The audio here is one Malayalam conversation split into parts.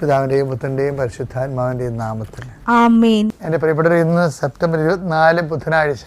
പിതാവിന്റെയും പുത്രന്റെയും പരിശുദ്ധാത്മാവിന്റെയും നാമത്തിൽ. എന്റെ പ്രിയപ്പെട്ടവർ ഇന്ന് സെപ്റ്റംബർ ഇരുപത്തിനാല് ബുധനാഴ്ച.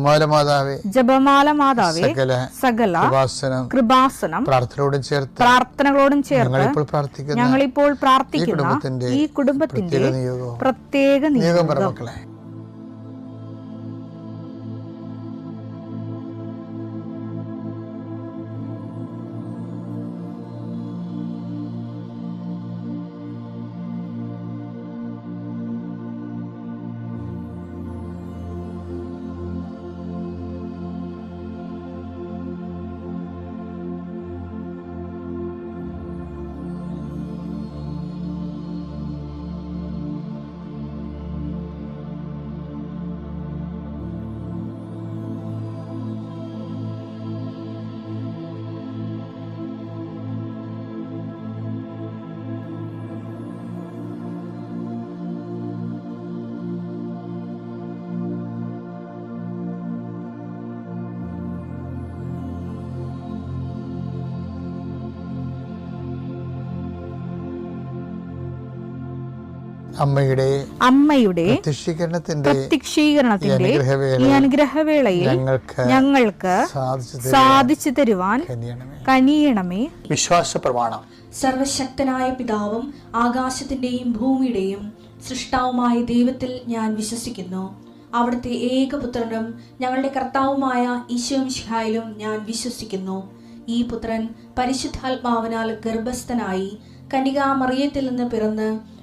ജപമാല മാതാവേ ജപമാല മാതാവേ സകല സകല കൃപാസനം പ്രാർത്ഥനയോടും ചേർത്ത് പ്രാർത്ഥനകളോടും ചേർത്ത് ഞങ്ങളിപ്പോൾ പ്രാർത്ഥിക്കുന്ന ഞങ്ങളിപ്പോൾ ഈ പ്രാർത്ഥിക്കുന്ന കുടുംബത്തിന്റെ ഈ കുടുംബത്തിന്റെ പ്രത്യേക നിയോഗം. പ്രത്യേക നിയോഗം നിയോഗം. മക്കളെ. അമ്മയുടെ അമ്മയുടെ പ്രത്യക്ഷീകരണത്തിന്റെ ഈ അനുഗ്രഹവേളയിൽ ഞങ്ങൾക്ക് ഞങ്ങൾക്ക് സാധിച്ചു തരുവാൻ കനിയണമേ. കനിയണമേ. വിശ്വാസ പ്രമാണം സർവശക്തനായ പിതാവും ആകാശത്തിന്റെയും ഭൂമിയുടെയും സൃഷ്ടാവുമായ ദൈവത്തിൽ ഞാൻ വിശ്വസിക്കുന്നു. അവിടുത്തെ ഏകപുത്രനും ഞങ്ങളുടെ കർത്താവുമായ ഈശോമിഷിഹായിലും ഞാൻ വിശ്വസിക്കുന്നു. ഈ പുത്രൻ പരിശുദ്ധാത്മാവിനാൽ ഗർഭസ്ഥനായി കനികാമറിയത്തിൽ നിന്ന് പിറന്ന്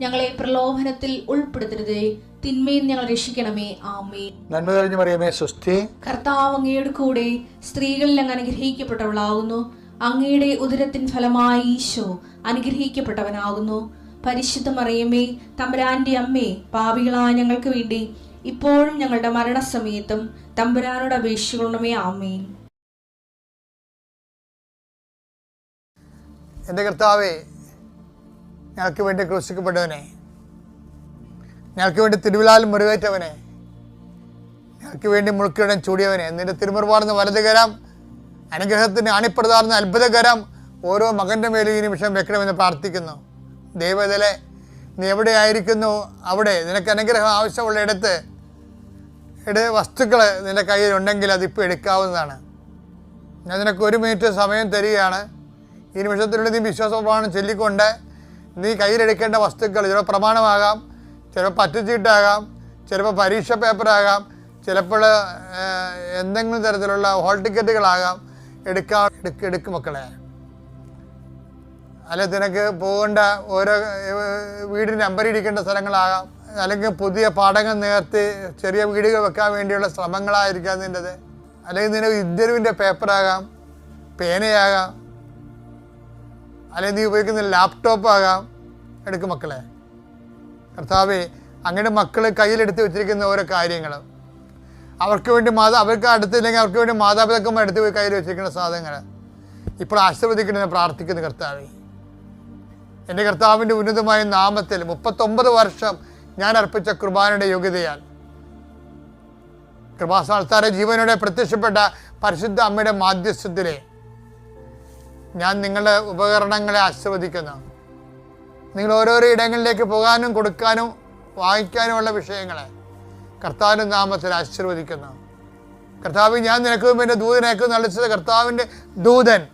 ഞങ്ങളെ പ്രലോഭനത്തിൽ ഉൾപ്പെടുത്തരുതേ. തിന്മയിൽ ഞങ്ങൾ രക്ഷിക്കണമേ. ആമേ നന്മ തെളിഞ്ഞു പറയുമേ സ്വസ്തി. കർത്താവ് അങ്ങയുടെ കൂടെ സ്ത്രീകളിൽ അങ്ങ് അനുഗ്രഹിക്കപ്പെട്ടവളാകുന്നു അങ്ങയുടെ ഉദരത്തിൻ ഫലമായി ഈശോ അനുഗ്രഹിക്കപ്പെട്ടവനാകുന്നു. പരിശുദ്ധ മറിയമേ തമ്പുരാന്റെ അമ്മേ പാപികളായ ഞങ്ങൾക്ക് വേണ്ടി ഇപ്പോഴും ഞങ്ങളുടെ മരണസമയത്തും തമ്പുരാനോട് അപേക്ഷിക്കണമേ. ആമേ എന്റെ കർത്താവേ ഞങ്ങൾക്ക് വേണ്ടി ക്രൂശിക്കപ്പെട്ടവനെ. ഞങ്ങൾക്ക് വേണ്ടി തിരുവിലാൽ മുറിവേറ്റവനെ. ഞങ്ങൾക്ക് വേണ്ടി മുൾക്കിടൻ ചൂടിയവനെ. നിന്റെ തിരുമുറുപാർന്ന വലതുകരം അനുഗ്രഹത്തിന് അണിപ്രതാർന്ന അത്ഭുതകരം ഓരോ മകന്റെ മേലും ഈ നിമിഷം വെക്കണമെന്ന് പ്രാർത്ഥിക്കുന്നു. ദൈവതലെ നീ എവിടെ ആയിരിക്കുന്നു? അവിടെ. നിനക്ക് അനുഗ്രഹം ആവശ്യമുള്ള ഇടത്ത്. ഇട വസ്തുക്കൾ നിന്റെ കയ്യിലുണ്ടെങ്കിൽ അതിപ്പോൾ എടുക്കാവുന്നതാണ്. ഞാൻ നിനക്ക് ഒരു മിനിറ്റ് സമയം തരികയാണ്. ഈ നിമിഷത്തിനുള്ളിൽ നീ വിശ്വാസപ്രമാണം ചൊല്ലിക്കൊണ്ട് കയ്യിലെടുക്കേണ്ട വസ്തുക്കൾ ചിലപ്പോൾ പ്രമാണമാകാം ചിലപ്പോൾ പറ്റുചീട്ടാകാം ചിലപ്പോൾ പരീക്ഷ പേപ്പറാകാം ചിലപ്പോൾ എന്തെങ്കിലും തരത്തിലുള്ള ഹോൾ ടിക്കറ്റുകളാകാം. എടുക്കാൻ എടുക്ക എടുക്കും മക്കളെ. അല്ല നിനക്ക് പോകേണ്ട ഓരോ വീടിന് നമ്പർ ഇരിക്കേണ്ട സ്ഥലങ്ങളാകാം. അല്ലെങ്കിൽ പുതിയ പാടങ്ങൾ നേർത്തി ചെറിയ വീടുകൾ വെക്കാൻ വേണ്ടിയുള്ള ശ്രമങ്ങളായിരിക്കാം നിന്റെത്. അല്ലെങ്കിൽ നിനക്ക് ഇന്റർവ്യൂവിന്റെ പേപ്പറാകാം പേനയാകാം അല്ലെങ്കിൽ നീ ഉപയോഗിക്കുന്ന ലാപ്ടോപ്പ് ആകാം. എടുക്കും മക്കളെ. കർത്താവേ അങ്ങയുടെ മക്കൾ കയ്യിലെടുത്ത് വെച്ചിരിക്കുന്ന ഓരോ കാര്യങ്ങൾ അവർക്ക് വേണ്ടി മാതാ അവർക്ക് അടുത്തില്ലെങ്കിൽ അവർക്ക് വേണ്ടി മാതാപിതാക്കന്മാർ എടുത്ത് പോയി കയ്യിൽ വെച്ചിരിക്കുന്ന സാധനങ്ങൾ ഇപ്പോൾ ആശീർവദിക്കണമെന്ന് പ്രാർത്ഥിക്കുന്നു കർത്താവേ. എന്റെ കർത്താവിന്റെ ഉന്നതമായ നാമത്തിൽ മുപ്പത്തൊമ്പത് വർഷം ഞാൻ അർപ്പിച്ച കുർബാനയുടെ യോഗ്യതയാൽ കൃപാസ്ഥാനത്താരെ ജീവനോടെ പ്രത്യക്ഷപ്പെട്ട പരിശുദ്ധ അമ്മയുടെ മാധ്യസ്ഥത്തിലെ ഞാൻ നിങ്ങളുടെ ഉപകരണങ്ങളെ ആശീർവദിക്കുന്നു. നിങ്ങൾ ഓരോരോ ഇടങ്ങളിലേക്ക് പോകാനും കൊടുക്കാനും വായിക്കാനുമുള്ള വിഷയങ്ങളെ കർത്താവിന്റെ നാമത്തിൽ ആശീർവദിക്കുന്നു. കർത്താവ് ഞാൻ നിനക്ക് മുമ്പ് എന്റെ ദൂതനേക്കും നളിച്ചത് കർത്താവിന്റെ ദൂതൻ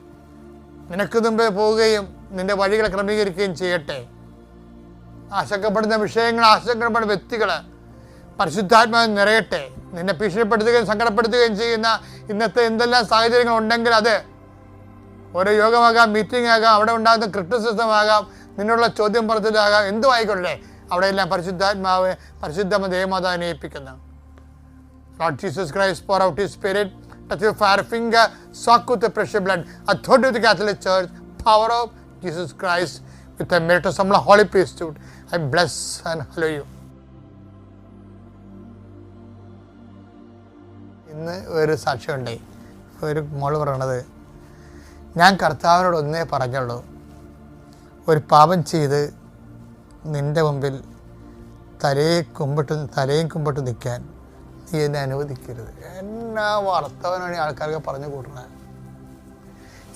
നിനക്ക് മുമ്പേ പോവുകയും നിന്റെ വഴികളെ ക്രമീകരിക്കുകയും ചെയ്യട്ടെ. ആശങ്കപ്പെടുന്ന വിഷയങ്ങൾ ആശങ്കപ്പെടുന്ന വ്യക്തികൾ പരിശുദ്ധാത്മാവ് നിറയട്ടെ. നിന്നെ ഭീഷണിപ്പെടുത്തുകയും സങ്കടപ്പെടുത്തുകയും ചെയ്യുന്ന ഇന്നത്തെ എന്തെല്ലാം സാഹചര്യങ്ങൾ ഉണ്ടെങ്കിൽ അത് ഓരോ യോഗമാകാം മീറ്റിംഗ് ആകാം അവിടെ ഉണ്ടാകുന്ന ക്രിറ്റിസിസം ആകാം നിന്നുള്ള ചോദ്യം പറച്ചിലാകാം എന്തും ആയിക്കൊള്ളേ അവിടെയെല്ലാം പരിശുദ്ധാത്മാവ് പരിശുദ്ധമ ദേവമാതാവിനെ ഏൽപ്പിക്കുന്നു Lord Jesus Christ, pour out His Spirit, touch your fire finger, soak with the precious blood, authority of the Catholic Church, power of Jesus Christ, with the merit of some holy priesthood. I bless. ഇന്ന് ഒരു സാക്ഷ്യമുണ്ടായി ഒരു മോൾ പറയണത് ഞാൻ കർത്താവിനോട് ഒന്നേ പറഞ്ഞുള്ളൂ. ഒരു പാപം ചെയ്ത് നിന്റെ മുമ്പിൽ തലയെ കുമ്പിട്ട് തലയും കുമ്പിട്ട് നിൽക്കാൻ നീ എന്നെ അനുവദിക്കരുത്. എന്നാ വർത്തവനാണ് ഈ ആൾക്കാർക്ക് പറഞ്ഞു കൂട്ടുന്നത്.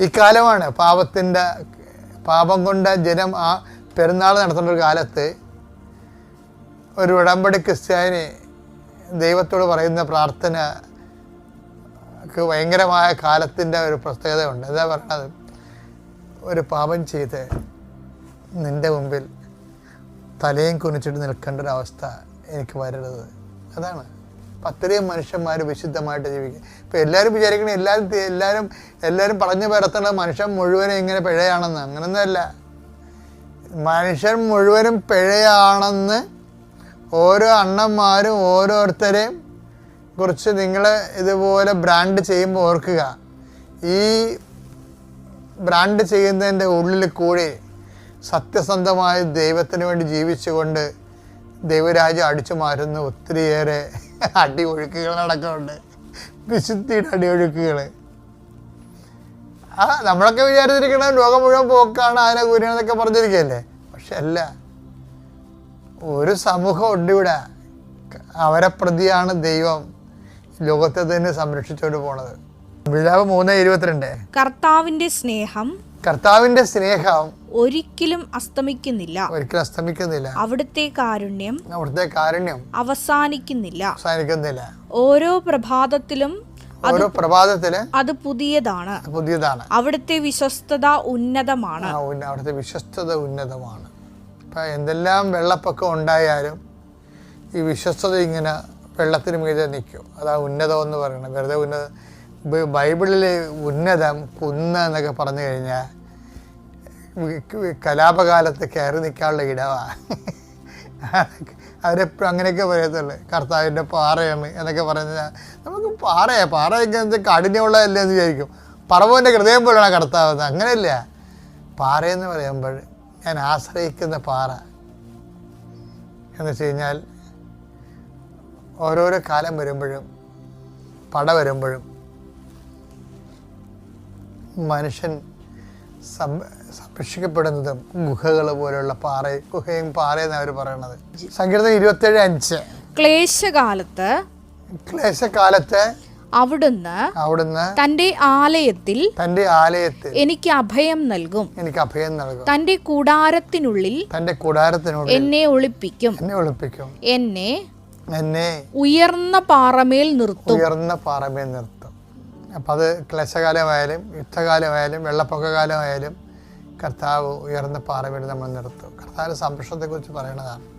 ഇക്കാലമാണ് പാപത്തിന്റെ പാപം കൊണ്ട് ജനം ആ പെരുന്നാൾ നടത്തുന്ന ഒരു കാലത്ത് ഒരു ഉടമ്പടി ക്രിസ്ത്യാനി ദൈവത്തോട് പറയുന്ന പ്രാർത്ഥന ഭയങ്കരമായ കാലത്തിന്റെ ഒരു പ്രത്യേകതയുണ്ട്. എന്താ പറയുന്നത് ഒരു പാപം ചെയ്ത് നിന്റെ മുമ്പിൽ തലയും കുനിച്ചിട്ട് നിൽക്കേണ്ട ഒരു അവസ്ഥ എനിക്ക് വരരുത്. അതാണ്. അപ്പം അത്രയും മനുഷ്യന്മാർ വിശുദ്ധമായിട്ട് ജീവിക്കുക ഇപ്പം എല്ലാവരും വിചാരിക്കണം എല്ലാവരും എല്ലാവരും എല്ലാവരും പറഞ്ഞു പരത്തേണ്ട മനുഷ്യൻ മുഴുവനും ഇങ്ങനെ പിഴയാണെന്ന്. അങ്ങനൊന്നുമല്ല. മനുഷ്യൻ മുഴുവനും പിഴയാണെന്ന് ഓരോ അണ്ണന്മാരും ഓരോരുത്തരെയും കുറിച്ച് നിങ്ങൾ ഇതുപോലെ ബ്രാൻഡ് ചെയ്യുമ്പോൾ ഓർക്കുക. ഈ ബ്രാൻഡ് ചെയ്യുന്നതിന്റെ ഉള്ളിൽ കൂടി സത്യസന്ധമായ ദൈവത്തിന് വേണ്ടി ജീവിച്ചുകൊണ്ട് ദൈവരാജ്യം അടിച്ചു മാറ്റുന്ന ഒത്തിരിയേറെ അടിയൊഴുക്കുകൾ നടക്കുന്നുണ്ട്. വിശുദ്ധിയുടെ അടിയൊഴുക്കുകൾ ആ നമ്മളൊക്കെ വിചാരിച്ചിരിക്കണം ലോകം മുഴുവൻ പോക്കാണ് അതിനെ കുരിയാണെന്നൊക്കെ പറഞ്ഞിരിക്കുകയല്ലേ? പക്ഷെ അല്ല. ഒരു സമൂഹം ഉണ്ട് ഇവിടെ. അവരെ പ്രതിയാണ് ദൈവം. ലോകത്തെ തന്നെ സംരക്ഷിച്ചുകൊണ്ട് പോണത്. വിഴാവ് മൂന്ന് ഇരുപത്തിരണ്ട്. കർത്താവിന്റെ സ്നേഹം കർത്താവിന്റെ സ്നേഹം ഒരിക്കലും അസ്തമിക്കുന്നില്ല. ഒരിക്കലും അസ്തമിക്കുന്നില്ല. അവിടുത്തെ കാരുണ്യം അവിടുത്തെ കാരുണ്യം അവസാനിക്കുന്നില്ല. അവസാനിക്കുന്നില്ല. ഓരോ പ്രഭാതത്തിലും ഓരോ പ്രഭാതത്തിൽ അത് പുതിയതാണ്. പുതിയതാണ്. അവിടുത്തെ വിശ്വസ്തത ഉന്നതമാണ്. അവിടുത്തെ വിശ്വസ്തത ഉന്നതമാണ്. ഇപ്പൊ എന്തെല്ലാം വെള്ളപ്പൊക്കം ഉണ്ടായാലും ഈ വിശ്വസ്തത ഇങ്ങനെ വെള്ളത്തിന് മീതെ നിൽക്കും അതാ ഉന്നതം എന്ന് പറയുന്നത് വെറുതെ ഉന്നത ബൈബിളിൽ ഉന്നതം കുന്ന് എന്നൊക്കെ പറഞ്ഞു കഴിഞ്ഞാൽ കലാപകാലത്ത് കയറി നിൽക്കാനുള്ള ഇടവാണ് അവരെപ്പോഴും അങ്ങനെയൊക്കെ പറയത്തുള്ളൂ. കർത്താവിന്റെ പാറയാണ് എന്നൊക്കെ പറഞ്ഞാൽ നമുക്ക് പാറയാണ് പാറയൊക്കെ കാഠിന്യമുള്ളതല്ലേ എന്ന് വിചാരിക്കും. പറവന്റെ ഹൃദയം പോലെയാണ് കർത്താവ്. അങ്ങനെയല്ല. പാറയെന്ന് പറയുമ്പോൾ ഞാൻ ആശ്രയിക്കുന്ന പാറ എന്ന് വെച്ച് കഴിഞ്ഞാൽ ഓരോരോ കാലം വരുമ്പോഴും പട വരുമ്പോഴും മനുഷ്യൻ സംരക്ഷിക്കപ്പെടുന്നതും ഗുഹകൾ പോലെയുള്ള പാറ ഗുഹയും പാറയെന്ന് അവർ പറയണത്. സങ്കീർത്തനം ഇരുപത്തേഴ് അഞ്ച്. ക്ലേശകാലത്ത് ക്ലേശകാലത്ത് അവിടുന്ന് അവിടുന്ന് തന്റെ ആലയത്തിൽ തന്റെ ആലയത്തിൽ എനിക്ക് അഭയം നൽകും. എനിക്ക് അഭയം നൽകും. തന്റെ കൂടാരത്തിനുള്ളിൽ തന്റെ കൂടാരത്തിനുള്ളിൽ എന്നെ ഒളിപ്പിക്കും. എന്നെ ഒളിപ്പിക്കും. എന്നെ എന്നെ ഉയർന്ന പാറമേൽ നിർത്തും. ഉയർന്ന പാറമേൽ നിർത്തും. അപ്പം അത് ക്ലേശകാലമായാലും യുദ്ധകാലമായാലും വെള്ളപ്പൊക്ക കാലമായാലും കർത്താവ് ഉയർന്ന പാറമേൽ നമ്മൾ നിർത്തും. കർത്താവിന്റെ സംരക്ഷണത്തെക്കുറിച്ച് പറയണതാണ്